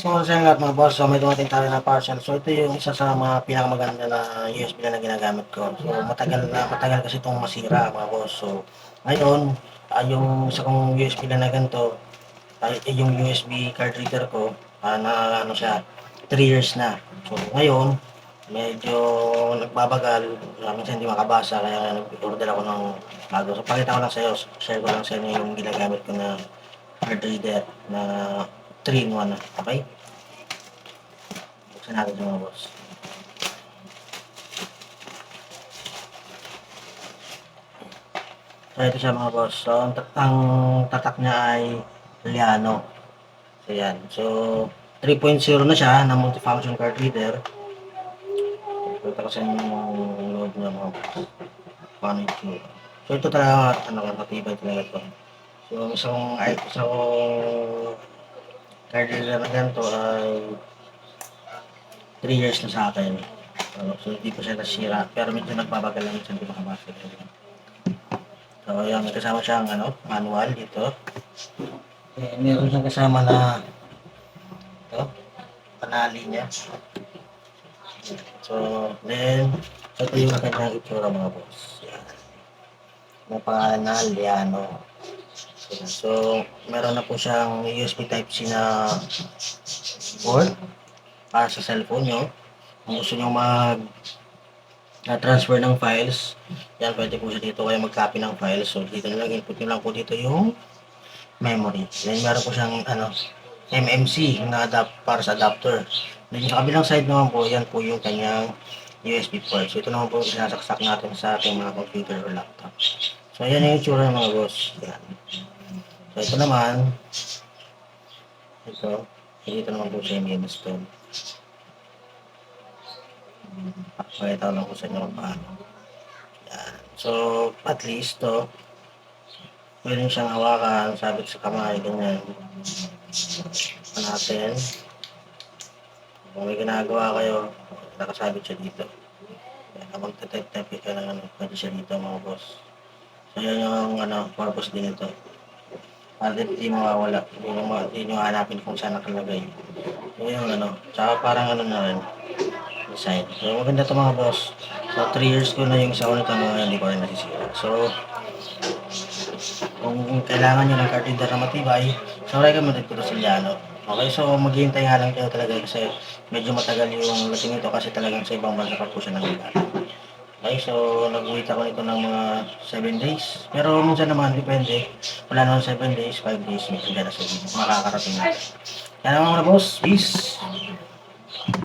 So, sa lahat mga boss, so may dumating tayo na parcel. So, ito yung isa sa mga pinakamaganda na USB na ginagamit ko. So, matagal na, matagal kasi itong masira mga boss. So, ngayon, ah, yung isa kong USB na na ganito, eh, yung USB card reader ko, ah, na ano siya, 3 years na. So, ngayon, medyo nagbabagal, uh, minsan hindi makabasa, kaya nag-order ako ng bago. So, pakita ko lang sa iyo, share ko lang sa inyo yung ginagamit ko na card reader na 3 in 1 na. Okay? Buksan natin ito mga boss. So, ito siya mga boss. So, ang, ang tatak niya ay Liano. So, yan. So, 3.0 na siya na multifunction card reader. Ito ko sa inyo yung load niya mga boss. Paano yung So, ito talaga, ano, matibay talaga ito. So, isang, isang na ganito ay 3 years na sa akin. Ano, so, hindi ko siya nasira. Pero medyo nagbabagal lang minsan hindi makabasa. So, yan, may kasama siyang ano, manual dito. Eh, meron siyang kasama na ito, panali niya. So, then, ito yung kanyang itsura mga boss. Yan. May pangalan na Liano. So, meron na po siyang USB Type-C na board para sa cellphone nyo. Kung gusto nyo mag na transfer ng files, yan pwede po siya dito kaya mag-copy ng files. So dito na lang, input nyo lang po dito yung memory. Then meron po siyang ano, MMC na adapt para sa adapter. Then sa kabilang side naman po, yan po yung kanyang USB port. So ito naman po yung sinasaksak natin sa ating mga computer or laptop. So yan yung itsura ng mga boss. Yan. So ito naman, ito, dito naman po siya yung install. Pakita ko lang po sa inyo kung paano. Yan. So, at least to, pwede siyang hawakan, sabit sa kamay, ganyan. Pa natin. Kung may ginagawa kayo, nakasabit siya dito. Kapag type-type ka ng ano, pwede siya dito mga boss. So, yan yung ano, purpose din ito. Din hindi mawawala. Hindi nyo, hanapin kung saan nakalagay. Yun yung ano. Tsaka parang ano na rin design. So, maganda ito mga boss. So, 3 years ko na yung ko nito mga hindi ko rin nasisira. So, kung kailangan nyo ng card reader na matibay, so recommended ko ito sa Liano. Okay, so maghihintay nga lang kayo talaga kasi medyo matagal yung lating ito kasi talagang sa ibang bansa pa po siya nangyayari. Okay, so nag-wait ako nito ng mga 7 days. Pero minsan naman, depende. Wala naman 7 days, 5 days, may na sa makakarating na. Yan naman mga boss. Peace!